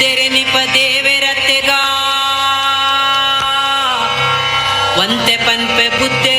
ತೆರೆನಿಪ ದೇವೆರತ್ತೆಗ ಒಂತೆ ಪನ್ಪೆ ಬುದ್ಧೆ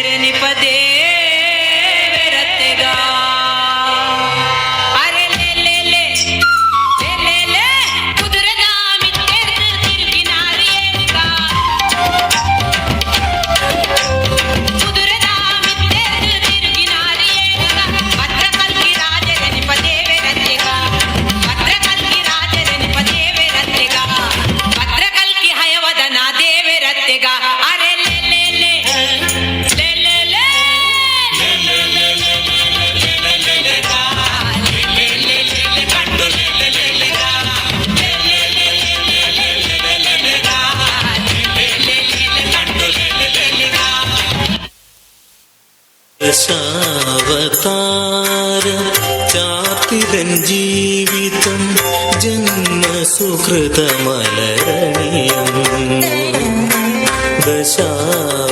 ജന്മസുഹൃതമലരണിയം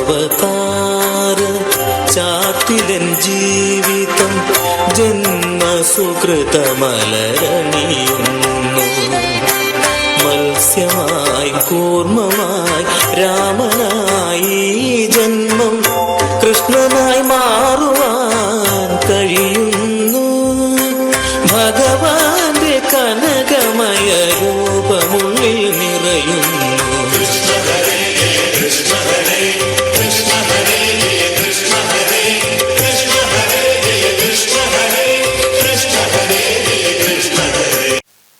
ദശാവതാര ചാത്തിരൻ ജീവിതം ജന്മസുഹൃതമലരണിയുന്നു മത്സ്യമായി കൂർമ്മമായി രൂപമുള്ളിൽ നിറയുന്നു കൃഷ്ണകരേ കൃഷ്ണകരേ